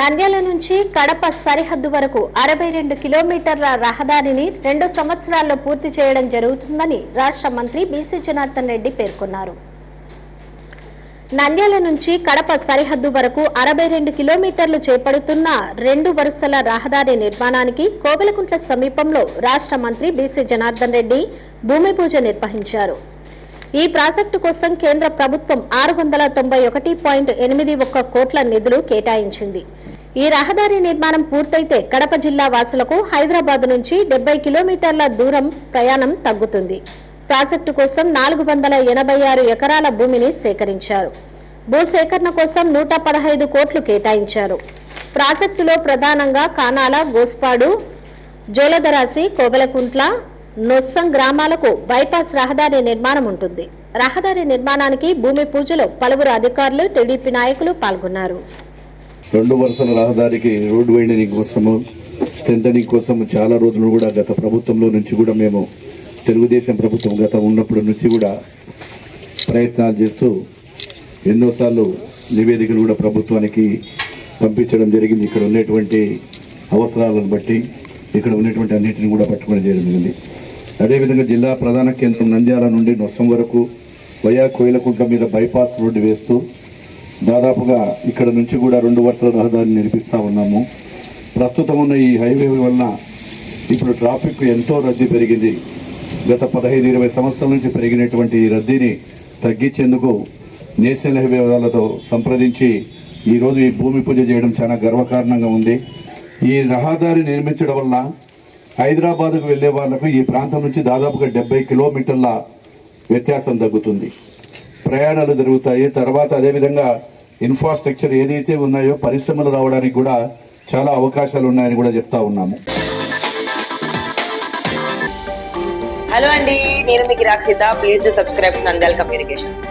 నంద్యాల నుంచి కడప సరిహద్దు వరకు అరవై రెండు కిలోమీటర్ల రహదారిని రెండు సంవత్సరాల్లో పూర్తి చేయడం జరుగుతుందని రాష్ట్ర మంత్రి బీసీ జనార్దన్ రెడ్డి పేర్కొన్నారు. నంద్యాల నుంచి కడప సరిహద్దు వరకు అరవై రెండు కిలోమీటర్లు చేపడుతున్న రెండు వరుసల రహదారి నిర్మాణానికి కోవెలకుంట్ల సమీపంలో రాష్ట్ర మంత్రి బీసీ జనార్దన్ రెడ్డి భూమి పూజ నిర్వహించారు. ఈ ప్రాజెక్టు కోసం కేంద్ర ప్రభుత్వం ఆరు వందల తొంభై ఒకటి పాయింట్ ఎనిమిది ఒక్క కోట్ల నిధులు కేటాయించింది. ఈ రహదారి నిర్మాణం పూర్తయితే కడప జిల్లా వాసులకు హైదరాబాద్ నుంచి డెబ్బై కిలోమీటర్ల దూరం ప్రయాణం తగ్గుతుంది. ప్రాజెక్టు కోసం నాలుగు వందల ఎనభై ఆరు ఎకరాల భూమిని సేకరించారు. భూసేకరణ కోసం నూట పదహైదు కోట్లు కేటాయించారు. ప్రాజెక్టులో ప్రధానంగా కానాల గోస్పాడు జోలదరాసి కోవెలకుంట్ల నొస్సం గ్రామాలకు బైపాస్ రహదారి నిర్మాణం ఉంటుంది. రహదారి నిర్మాణానికి భూమి పూజలో పలువురు అధికారులు టీడీపీ నాయకులు పాల్గొన్నారు. రెండు వరుసల రహదారికి రోడ్డు వైండనింగ్ కోసము స్ట్రెంథనింగ్ కోసం చాలా రోజులు కూడా గత ప్రభుత్వంలో నుంచి కూడా మేము తెలుగుదేశం ప్రభుత్వం గత ఉన్నప్పటి నుంచి కూడా ప్రయత్నాలు చేస్తూ ఎన్నోసార్లు నివేదికలు కూడా ప్రభుత్వానికి పంపించడం జరిగింది. ఇక్కడ ఉన్నటువంటి అవసరాలను బట్టి ఇక్కడ ఉన్నటువంటి అన్నింటిని కూడా పట్టుకొని చేయడం జరిగింది. అదేవిధంగా జిల్లా ప్రధాన కేంద్రం నంద్యాల నుండి నొసం వరకు వయా కోయిలకుంట మీద బైపాస్ రోడ్డు వేస్తూ దాదాపుగా ఇక్కడ నుంచి కూడా రెండు వరుసల రహదారిని నిర్మిస్తూ ఉన్నాము. ప్రస్తుతం ఉన్న ఈ హైవే వలన ఇప్పుడు ట్రాఫిక్ ఎంతో రద్దీ పెరిగింది. గత పదహైదు ఇరవై సంవత్సరాల నుంచి పెరిగినటువంటి ఈ రద్దీని తగ్గించేందుకు నేషనల్ హైవే వాళ్ళతో సంప్రదించి ఈరోజు ఈ భూమి పూజ చేయడం చాలా గర్వకారణంగా ఉంది. ఈ రహదారి నిర్మించడం వల్ల హైదరాబాద్కు వెళ్ళే వాళ్ళకు ఈ ప్రాంతం నుంచి దాదాపుగా డెబ్బై కిలోమీటర్ల వ్యత్యాసం తగ్గుతుంది. ప్రయాణాలు జరుగుతాయి. తర్వాత అదేవిధంగా ఇన్ఫ్రాస్ట్రక్చర్ ఏదైతే ఉన్నాయో పరిశ్రమలు రావడానికి కూడా చాలా అవకాశాలు ఉన్నాయని కూడా చెప్తా ఉన్నాము. హలో అండి నేను మీకు Rakshita please to subscribe Nandyal communications